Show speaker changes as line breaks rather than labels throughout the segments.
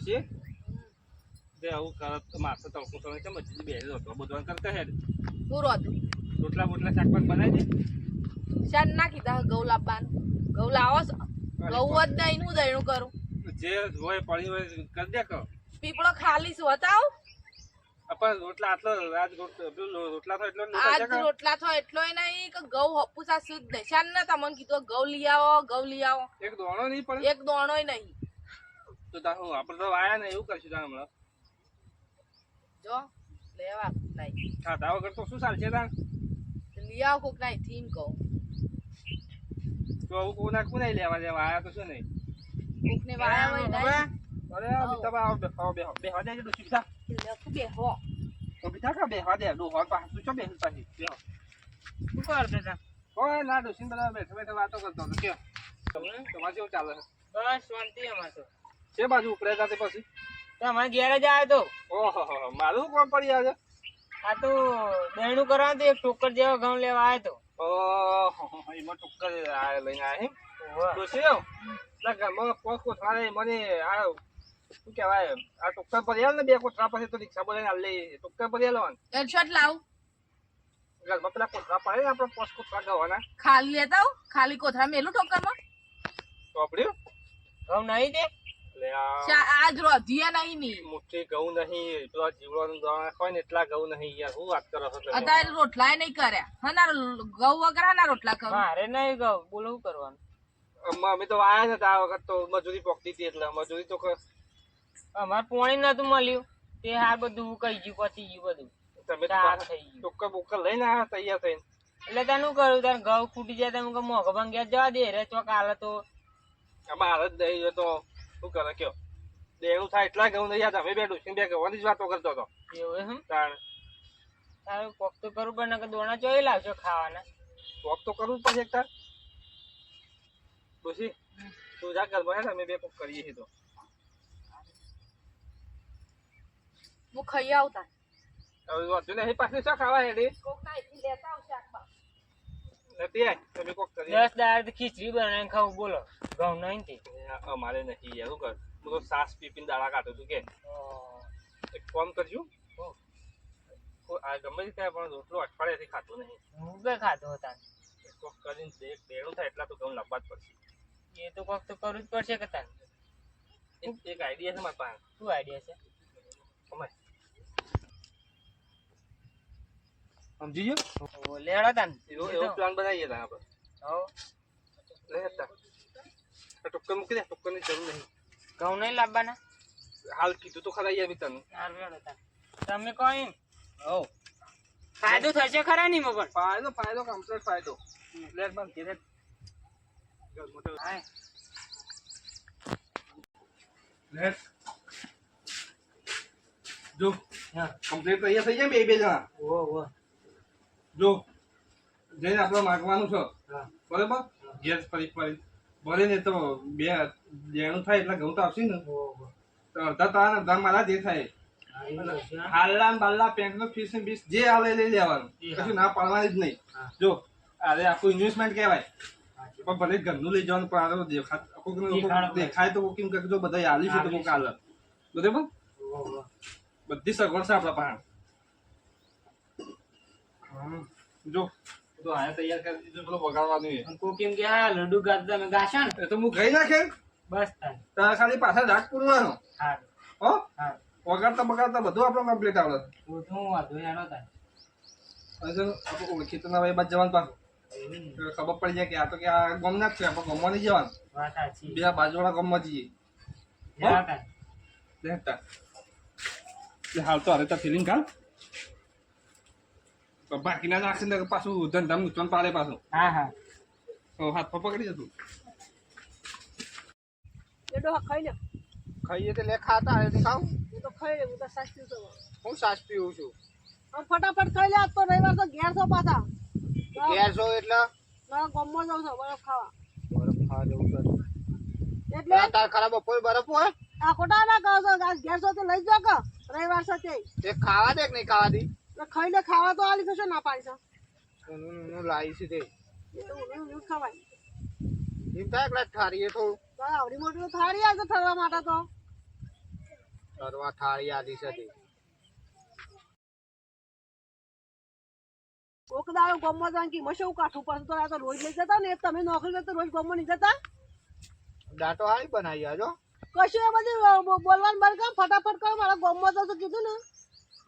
ડોશી બે આવું કરત તો માથે તડકો તમે કેમ હજી બે રોટલો બધું કરતા હે?
હું રોતું
રોટલા બોટલા શાકભાગ બનાવી દે
શાન ના કીધા ઘઉં લાવવાનું. ઘઉં લાવો છો? ઘઉં જ નહીં હું દયણું કરું.
જે હોય પડી હોય કરી દે કહો
પીપળો ખાલી શું બતાવ
આપણ રોટલા આટલો આજ રોટલા થાય એટલો
આજ રોટલા થયો એટલો નહીં કે ગૌ હપુસા શુદ્ધ નહીં. શાન ને તમને કીધું ગૌ લઈ આવો ગૌ લઈ આવો.
એક દોણો નહીં
એક દોણોય નહીં.
તો તાર હું આપણે તો આયા ને એવું કરશું તાર હમણાં.
જો લેવા નહીં
ખાધા વગર તો શું ચાલશે તાર?
લઈ આવો કોક નહીં થીમ કહું.
તો આવું કોના કોને લેવા દેવા? આયા તો શું નહીં?
કોકને વાયા હોય નહીં
અરે બીતા આવો. બેહો બેહો બેહવા દે ડોશી બીતા
લખું બેહો.
તો બીતા કા બેહવા દે? ડોહો પાછું છો બેહી પાછી? બેહો.
શું
ઓય ના બેઠા બેઠા વાતો કરતો હતો. કે તમને? તમારે કેવું ચાલે છે?
બસ શાંતિ અમારે તો.
છે બાજુ ઉપરેતા જાતે પછી?
તમારે ઘેર જ આવ્યો તો.
ઓહો મારું કોણ પડી આજે?
આ તો દહીણું કરવા તો એક ટોકર જેવો ઘઉં લેવા આવ્યો તો.
ઓહો એમાં ટુક્કર આવે લઈને આવ્યા ડોશી આવ ના પોસ કોઠારે મને આ શું કહેવાય આ ટુક્કર પર ને બે કોઠરા પછી તો રિક્ષા બોલાવીને હાલ લે ટુક્કર પર લેવાનું
હેડશોટ લાવ.
ઘરમાં પેલા કોઠરા પડે ને આપણે પોસ કોઠરા ગવાના
ખાલી લેતા ખાલી કોથળા મેલું ઠોકરમાં?
ચોપડ્યું?
ઘઉં નહીં
એટલે
શા- આજ રોધિયા નહીં ની?
મુઠ્ઠી ઘઉં નહીં પેલા જીવડાનું દાણા હોય ને એટલા ઘઉં નહીં યાર વાત કરો છો
અત્યારે રોટલા નહીં કર્યા. હા ઘઉં વગર ના રોટલા કરું.
મારે નહીં ઘઉં બોલો શું કરવાનું?
અમે- અમે તો આયા નતા આ વખત તો મજૂરી પોકતી હતી એટલે મજૂરી તો
અમારે પોણી નતું મળ્યું તે આ બધું કહી ગયું પતી ગયું બધું.
તમે
થઈ
બુક્કર લઈને આવ્યા તૈયાર થઈને?
એટલે તને કરું તાર ઘઉં ફૂટી જાય તમે મોઘ ભંગ્યા જવા દે રે ચોક હાલે તો.
અમારે જ નહીં તો શું કરે કયો? દેણું થાય એટલા ઘઉં નહીં યાદ અમે બે ડોસી બે ઘઉંની જ વાતો કરતો હતો.
એવું એમ?
તાણ.
તારું કોક તો કરવું પડે નકર દોણા ચોઈ લાવશો ખાવાના.
કોક તો કરવું જ પડશે એક તાર ડોસી તું જા ઘરમાં હે ને અમે બે કોક કરીએ છીએ તો.
હું ખાઈ આવતા.
હવે વાંધો નહીં પાછી શા ખાવા હેડી.
કોક નાઈથી લેતા આવ
આય? તમે કોક કરીએ
દસ ખીચડી બનાવીને ખાવું બોલો. ઘઉં નહીં તે.
અમારે નહીં યાર શું કર? હું તો સાસ પીપીને દાડા કાઢું છું કે. એક ફોન કરજો. આ ગમે તે થાય પણ રોટલો અઠવાડિયાથી ખાતો નહીં.
હું બે ખાતો હતા.
કોક કરીને બે બેણું થાય એટલા તો ઘઉં લાવવા જ પડશે.
એ તો કોક તો કરવું જ પડશે કે તાર
એક આઈડિયા છે મારા પાસે.
શું આઈડિયા છે?
સમજ? સમજી ગયો?
ઓ, લેવડો તાન
એવો એવો પ્લાન બનાવીએ તા આપણે.
હો
લે હતા આ ટોક્કર મૂકી દે ટોક્કરની જરૂર નહીં.
ઘઉં નહીં લાવવાના?
હાલ કીધું તો ખરા આવી તને.
તમે કોઈ
હો
ફાયદો થશે ખરા નહીં મગર
ફાયદો ફાયદો કમ્પ્લીટ ફાયદો. લેટ બંધ કે મોટો
હાય
લેટ જો.
હા
કમ્પ્લીટ તૈયાર થઈ જાય બે બે જણા?
ઓ ઓ
જો જઈને આપણે માગવાનું છે? બરાબર? ગેસ ફરી ફરી. ભલે ને તો બે દેણું થાય એટલે ઘઉં તો આવશે ને. તો અડધા તારા અડધા મારા જે થાય. હાલ્લા બાલ્લા પેન્ટ નો ફીસ ને બીસ જે આવે લઈ લેવાનું. કશું ના પાડવાની જ નહીં. જો અરે આખું ઇન્વેસ્ટમેન્ટ કહેવાય. પણ ભલે ઘરનું લઈ જવાનું પણ આરો તો દેખા કોકને કોક
દેખાડો
દેખાય તો કેમ કે જો બધા આલી છે તો કાલ બરાબર? બધી સગવડ છે આપણા પાસે. જો તો આયા તૈયાર કરી દીધું પેલો વગાડવાનું એ.
કોકીમ કે આ લડુ ગાતા મે ગાશા ને.
તો હું ખાઈ નાખે.
બસ
તારે. ખાલી પાછા ડાક પૂરવાનો.
હા
હો?
હા
વગાડતા બગાડતા બધું આપણે કમ્પ્લીટ આવડે
હું તો હું વાંધો એનો
તા અજો આપણે ઓળખી તો ના ભાઈ બાદ જવાનું પાછું. ખબર પડી જાય કે આ તો કે આ ગમ ના છે આપણે ગમવા નહીં જવાનું.
વાત સાચી.
બે બાજુવાળા ગમવા જઈએ.
તાન
લેતા હાલ તો અરે તો ફિલિંગ કાઢ બાકીના નાખશે ને પાછું ધંધામ મૂચવાનું પાડે પાછું.
હા હા.
તો હાથ પકડી જતું
એડો ડોહા ખાઈ લે.
ખાઈએ તો લે ખાતા હવે તો ખાવ.
તો ખાઈ લે હું તો સાચું છું
હું સાસ પીવું છું.
આમ ફટાફટ ખાઈ લે આજ તો રવિવાર તો ઘેર છો પાછા.
ઘેર છો એટલે?
ના ગમમાં જાઉં છું બરફ ખાવા.
બરફ ખાવા જવું છે.
એટલે?
તાર ખરાબ બપોર બરફ હોય?
આ ખોટા ના કહો છો ઘેર છો તો લઈ જાઓ કે રવિવાર સાથે. તે
એ ખાવા દે કે નહીં ખાવા દે
એટલે ખાઈ લે ખાવા તો આલી થશે ના પાડી છે
હું લાવી છે તે.
એ તો ઊંધું ઊંધું જ ખવાય.
એમ થાય એટલે ઠારીએ
તો. આવડી મોટી થાળી આવશે ઠરવા માટે તો.
કરવા થાળી આલી છે તે.
કોક દાડો ગામમાં જવાનું કે મશે એવું કાઠું તો આ તો રોજ લઈ જતા ને તમે નોકરી કરતા રોજ ગામમાં નહીં જતા.
દાંતો હારી બનાવી આજો.
કશું એ બધું બોલવાનું બંધ કર ફટાફટ કરો મારા ગામમાં તો કીધું ને.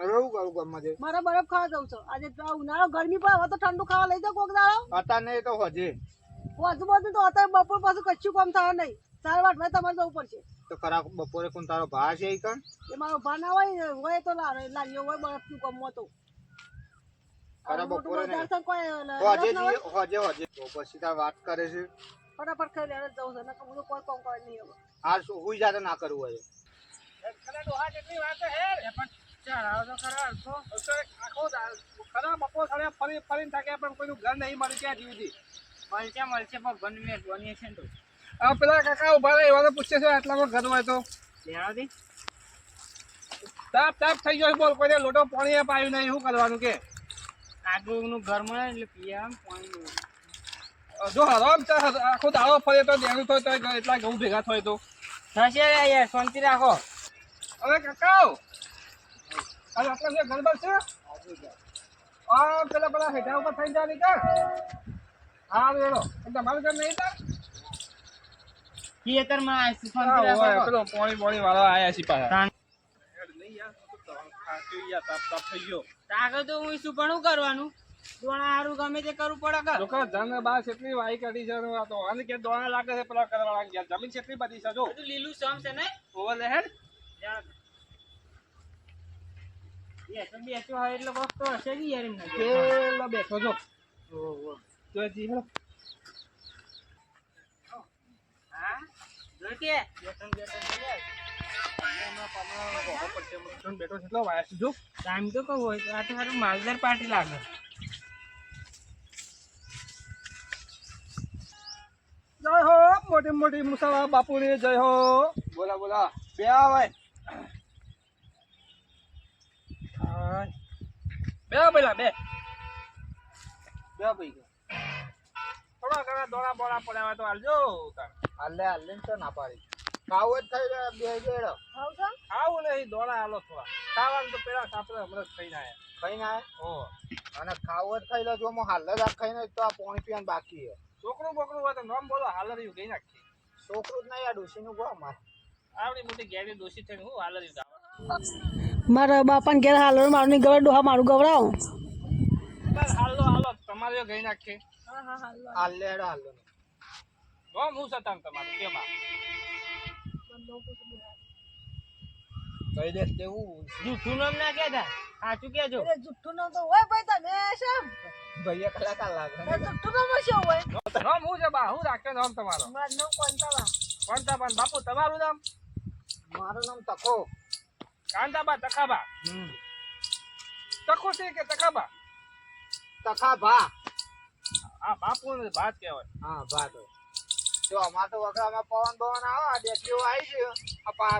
હવે એવું કરું ગામમાં જઈને?
મારે બરફ ખાવા જવું છે. આજે ઉનાળો ગરમી પણ હવે તો ઠંડુ ખાવા લઈ કોક દાડો.
અત્યારે નહીં તો હજે.
વધુ બધું તો અત્યારે બપોર પાછું કામ નહીં. તમારે જવું પડશે.
તો ખરા બપોરે કોણ તારો ભા છે ઈ કણ?
એ મારો ભા ના હોય હોય તો
ખરા બપોરે હજે હજે હજે. પછી તાર વાત કરે છે.
ફટાફટ ખાઈ લેવા જવું છે. નકર બધું કોઈ કામ કરે નહીં હવે.
આ શું હુઈ જાતે ના કરવું હોય.
ખરા ડોહા જેટલી વાત હે.
ચાલ તો ખરા અડધો.
આખો ખરા બપોર સાડે ફરી ફરીને થાકે પણ કોઈનું ઘર નહીં મળી ત્યાં જીવતી
મળશે મળશે ભગવાન બનીએ છે તો.
આ પેલા કાકા ઊભા રહે એવાને પૂછે છે આટલામાં ઘર હોય તો?
લેવા
તાપ તાપ થઈ ગયો બોલ કોઈને લોટો પાણી પાયું નહીં શું કરવાનું કે?
આગળનું ઘર મળે એટલે પીએ પાણી
જો હરામ આખો દાડો ફરે તો દેણું થાય તો એટલા ઘઉં ભેગા થાય તો.
થશે યાર શાંતિ રાખો.
હવે કાકા અરે આપણે જે ઘર છે? આ પેલા પેલા હેઠા ઉપર થઈ જાય નહીં હા વેરો તમારું ઘર નહીં તાર પેલો પોણી પોણી વાળો આયા છે પાછા. નહીં યાર તો તો યાર, તાપ તાપ થઈ ગયો.
આગળ તો હું શું પણ કરવાનું? દોણા હારું ગમે તે કરવું પડે કર
લોકો જન બાર કેટલી વાઈ કાઢી છે આ તો આને કે દોણા લાગે છે પેલા કરવા લાગી જમીન કેટલી બધી છે જો.
લીલું સમ છે ને?
ઓવર લે હેડ
એ તો બેસો હોય એટલે વસ્તુ હશે જ યાર
પેલો બેઠો જો. જો જી હેડો
હા? જોકે બેસન બેસન
બેઠો છે એટલો વાયા છે. જો.
ટાઈમ તો કહું હોય તો આ તો સારું માલદાર પાર્ટી લાગે.
જય હો મોટી મોટી મુસાવા બાપુની જય હો. બોલા બોલા. બે આવે. બે પેલા બે. બે ભાઈ થોડા ઘણા દોડા બોડા પડ્યા તો હાલજો
હાલે હાલે તો ના પાડી. ખાવું જ થઈ જાય બે ગેડો
ખાવ છો?
ખાવું નહીં દોડા હાલો થોડા. ખાવાનું તો પેલા સાપડે હમણાં જ ખાઈને આયા.
ખાઈ ના
ઓ.
અને ખાવું જ થઈ લો જો હું હાલ જ ખાઈને તો આ પોણી પીવાનું બાકી છે.
છોકરું બોકરું હોય તો નામ બોલો હાલરિયું ગઈ નાખી.
છોકરું જ નહીં આ ડોશીનું કહો અમારે
આવડી મોટી ગેરી દોષી થઈને હું હાલરિયું
મારા બાપાને ઘેર હાલો મારું નહીં ગવડાવ હા મારું ગવડાવો
બસ હાલો હાલો તમારે ગઈ નાખી
હાલે હાલો. હાલે
નામ હું છે તાન તમારું કેમાં?
કહી દે તેવું
જૂઠું નામ ના કહેતા? સાચું કહેજો.
અરે જુઠ્ઠું નામ તો હોય ભાઈ તમે શેમ?
ભૈયા કલાકાર લાગે.
એ જુઠ્ઠું નામ હોય.
નામ હું છે બા હું રાખ્યો નામ તમારો?
મારું નામ કોંતાબા
કોણતાબા બાપુ તમારું નામ?
મારું નામ તકો.
કાંતાબા તખાબા. તખો છે કે તખાબા?
તખાબા.
આ બાપુ ને ભાત કહેવાય.
હા ભાત જો અમાર તો વગરામાં પવન પવન આવે આ ડેટીઓ આવી છે. આ પા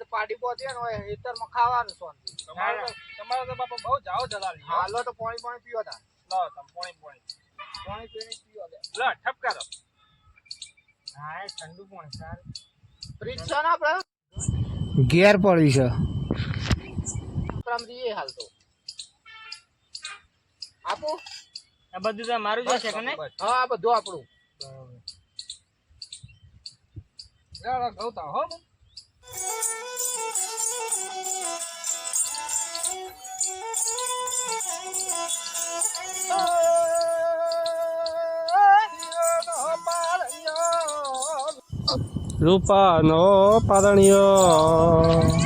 તો પાડી પહોંચે ને હોય ખેતરમાં ખાવાનું શાંતિ
તમારે તો તમારો તો બાપા બહુ જાઓ જલાલી
હાલો તો પાણી પાણી પીવો તા
લો તમ પોણી પોણી.
પાણી પીને પીવો દે
લો. ઠપકારો
હા એ ઠંડુ પાણી સારું.
ફ્રીજ છે ને આપણે
ઘેર પડી છે.
દઈએ હાલ તો. આપું.
આ બધું તો મારું જ હશે કે નહીં?
હા આ બધું આપણું.
ગૌતા હો રૂપાનો પારણિયો.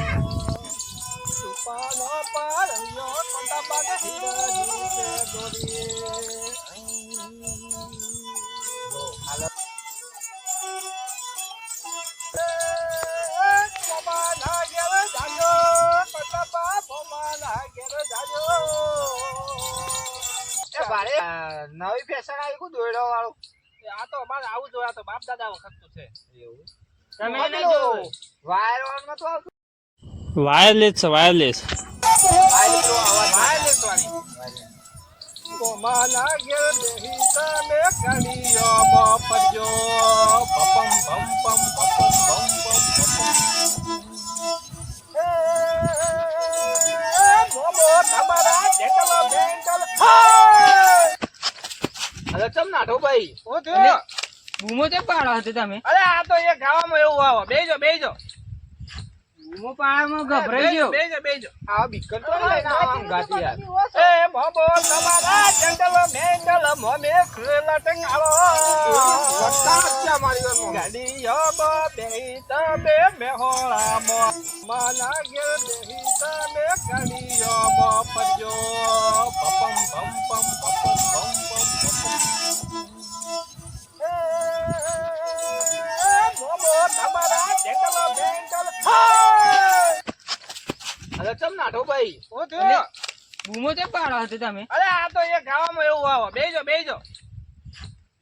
નવી ફેશન આવી કુ દોયડો વાળું.
આ તો અમારે આવું જોઈએ તો બાપ દાદા વખત છે.
એવું?
તમે નહીં જો
વાયર વાળમાં તો આવતું?
વાયરલેસ છે વાયરલેસ
વાયર
વાયરલેસ વાળી કોમાના ઘેર દેહી તમે કડીયો મો પપમ પમ.
નાઠોભાઈ
ઓ થયો
બૂમો તે પાડો હતો તમે?
અરે આ તો એ ગાવામાં એવું આવો. બેજો બેજો.
બૂમો પાડવામાં ગભરાઈ ગયો.
બેજો બેજો.
આ બીકર તો લઈને ગાતી યાર.
એ બાબો તમારા જંગલ મેંગલ મોમે ખેલા ટંગાળો
છે મારી વારમાં.
ગાડીઓ બેહી તમે મેહોળામો માના ઘેર બેહી તમે ગાડી યો પમ પમ પપમ પમ પમ પપમ.
અરે ચમ નાઠોભાઈ
હું થયું?
બૂમો તે પાડો હતો તમે?
અરે આ તો એક ગાવામાં એવું આવો. બેજો બેજો.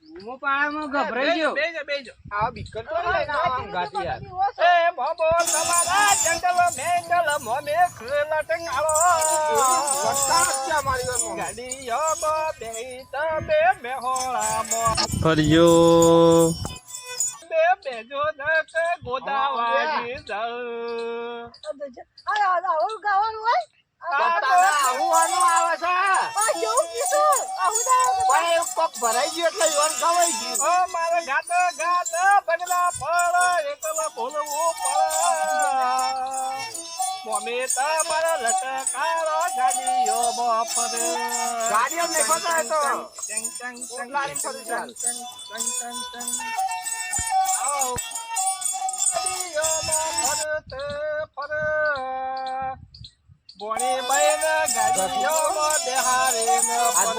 બૂમો પાડવામાં ગભરાઈ ગયો.
બેજો બેજો.
આ બીકર તો લઈને આવા ગાતી યાર.
એ બાબો તમારા જંગલો મેંગલ મોમે ખેલા ટંગાળો.
વટ્ટા છે મારી વારમાં.
બે તબે તમે મેહોળામો.
ફરજો
બે બેજો
આવું ગાવાનું હોય
આનું આવે છે.
આ આવું ના આવે.
પણ એ કોક ભરાઈ ગયું એટલે યોન ખવાઈ ગયું.
ઓ મારે ગાત ગાત બગલા પડ એકલ બોલવું પડ મોમે તમારા લટકારો ગાડીઓ બપર.
ગાડીઓ નહીં ફસાય તો.
ચંગ ચંગ ચંગ
ઓટલાની ફરી ચાલ.
આવો. ગાડીઓ બોણી ગાડીઓ બેહારે ન ફર.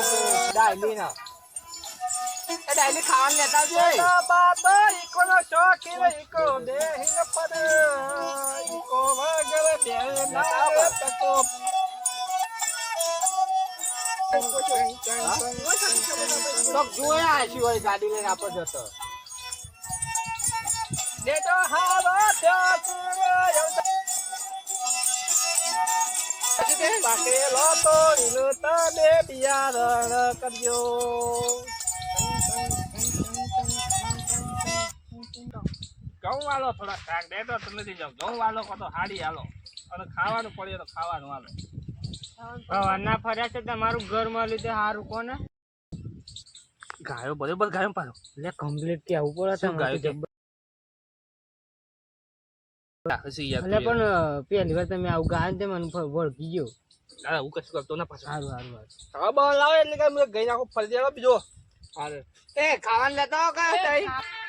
ના. એ ડાયલી ખાવાનું લેતા આવજે.
બાબા ઈકો નો શોખીન ઈકો દેહીન પદ. ઈકો વગર બેલ ના તકો
તો જોયા હશે હોય ગાડી લઈને આપણે જતો
દેતો ત્યાસ પાકેલો તોડીનું તમે બિયારણ કરજો. ઘઉં વાલો થોડા શાક દેતો તો નથી જાવ ઘઉં વાલો કો તો હાડી હાલો. અને ખાવાનું પડે તો ખાવાનું હાલો.
ભવાના ફર્યા છે તમારું ઘરમાં લીધે સારું કોને?
ગાયો બરોબર ગાયો પાછો
એટલે કમ્પ્લીટ કેવું પડે
શું
તમારે?
ગાયું
પણ પહેલી વાર તમે આવું ગાય તે મને વળગી ગયો.
અરે હું કશું કરતો ના પાછો.
સારું સારું સારું
બહાર લાવે એટલે કે ગઈ નાખો ફરી દેવા બીજો.
હારે. એ ખાવાનું લેતા આવો કાં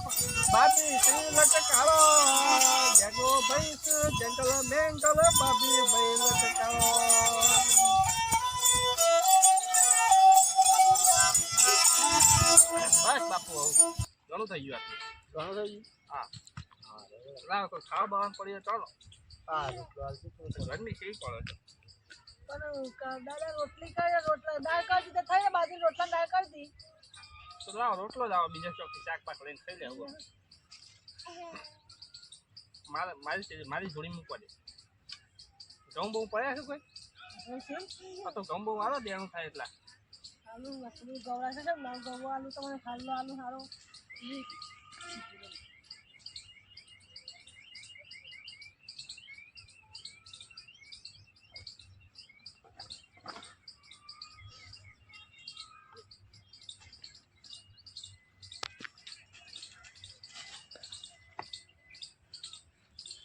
બાબી સિંહ લટકાળો જગો ભાઈ સ જંગલ મેંગલ બાબી ભાઈ લટકાળો બસ બાપુ આવું. ઘણું થઈ ગયું આટલું.
ઘણું થઈ ગયું?
હા. લાવો તો ખાવા બાવા પડીએ ચાલો.
તો.
ગરમી કેવી પડે છે?
પણ દાદા રોટલી કરે રોટલા દાળ કરી દીધા થઈ બાજુ રોટલા દાળ કરી દી
તો લાવો રોટલો જ આવો બીજા ચોકી શાક પાક લઈને ખાઈ લેવું મારે મારી મારી જોડી મૂકવા દે. ઘઉં બહુ પડ્યા છે કોઈ? આ તો ઘઉં બહુ વાળો દેણું થાય એટલા.
આલુ ગવડા છે ને ગવું આલુ તમને ખાલો આલુ સારો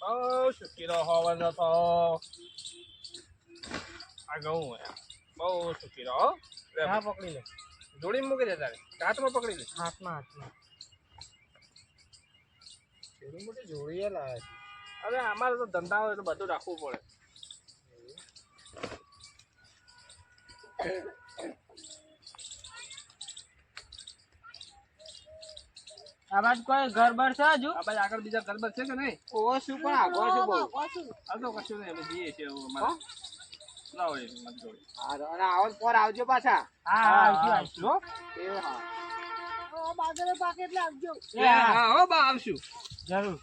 બહુ સુકી રહો હવાનો તો આ ઘઉં બહુ સુકી રહો લે,
હા પકડી લે.
જોડી મૂકી દે તારે. હાથમાં પકડી લે.
હાથમાં હાથમાં
એવી મોટી જોડીએ લાવે. છે.
અરે અમારે તો ધંધા હોય તો બધું રાખવું પડે.
આ કોઈ ઘરબર છે હજુ?
આ આગળ બીજા ઘરબર છે કે નહીં?
ઓવો શું પણ આગો છે બહુ.
હાલ તો કશું નહીં અમે જઈએ છે અમારા. લાવો એ મત જોડે
હા અને આવો પર આવજો પાછા.
હા હા આવજો આવજો. હો.
એ હા.
બાજરે પાકે એટલે આવજો.
હા હા, બા આવશું.
જરૂર.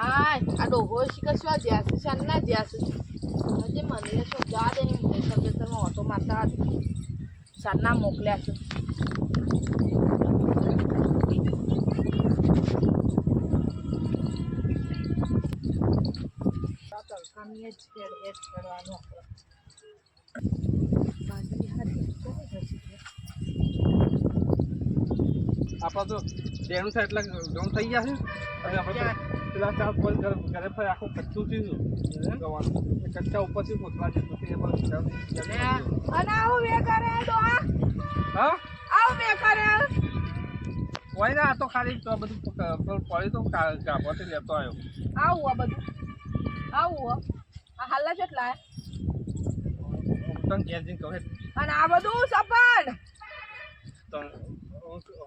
આ ડોહો શીખર શું જ્યાં છે શાન ના જ્યાં છે. હજી મને શું જા દે નહીં તબિયતમાં ઓટો મારતા સારના મોકલ્યા છે તડકાની જ હેડ હેડ કરવાનો? આપણા
તો બેનું થાય એટલે ગમ થઈ ગયા છે આપણે પેલા ચાર પોલ ઘરે ફરી આખું કચ્છું થયું ગવાનું કચ્છા ઉપરથી મોકલા છે તો તે પણ
અને આવું બે કરે ડોહા
હા?
આવું બે કરે
હોય ને આ તો ખાલી તો બધું પડી તો કાપોથી લેતો આવ્યો.
આવું આ બધું. આવું આ હાલા કેટલા
તને ઘેર જઈને કહે.
અને આ બધું સપન
તો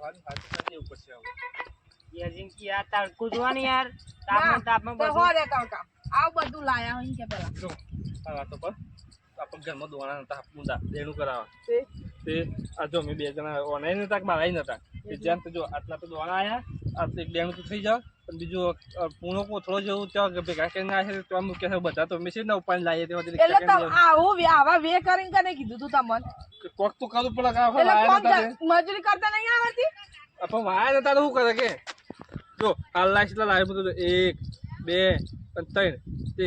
હાલ હાલ દેવું પડશે હવે
યાર જિંદગી આ તડકો જોવા યાર. તાપમાં તાપમાં
તો
બધું.
હો રે કાકા બધું લાયા હોય કે પેલા.
જો આ વાતો પર આપણે ઘરમાં દોણા નતા મુંડા દેણું કરાવવા.
તે?
તે આ જો અમે બે જણા ઓનલાઈન નતા કે નતા. તે જેમ તો જો આટલા તો દોણા આયા આ એક બેનું તો થઈ જાવ. પણ બીજું પૂણો કોથળો જેવું ત્યાં ભેગા કરીને આવે તો બધા તો છે ને લાવીએ તે બધી
એટલે તમ આવું વે- આવા વે કરીને કને કીધું તું તમને?
કોક તો કરવું પડે કે તે.
મજૂરી કરતા નહીં આવતી?
આપણે વાયા નતા તો શું કરે કે? જો હાલ લાવીશ એટલે લાવી બધું. એક બે ત્રણ.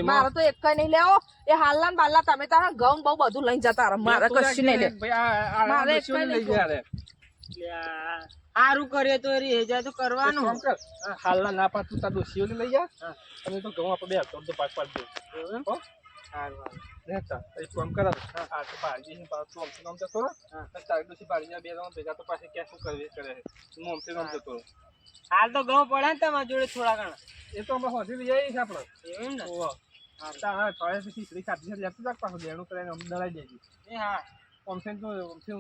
મારે તો એક નહીં લેવો. એ હાલના બાલના તમે તારા ઘઉં બહુ બધું લઈ જતા રહો. મારે કશું નહીં લે.
ભાઈ આ- આ
મારે એક
લઈ જાય રે.
સારું કરે તો રે જા તો કરવાનું.
કામ કર, આ હાલના ના પાડતું તાર ડોશીઓને લઈ જા. અને તો ઘઉં આપણે બે હાથો તો પાક પાડી દે. હો? રહેતા. એક કામ કર આ. તો બાળી પાછું. આમથી આમ જતો તારી ડોશી બાળી બે ભેગા તો પાછી ક્યાં શું કરવી કરે છે. હું. જતો.
હાલ તો ઘઉં પડે ને તમારા જોડે થોડા ઘણા.
એ તો અમે હોધી લઈ આવીએ છીએ આપણે.
એવું ને?
ઓહો. હા હા પાછું લેણું કરીને અમે દળાઈ
એ હા.
ઓમસેન તો ઓમસેન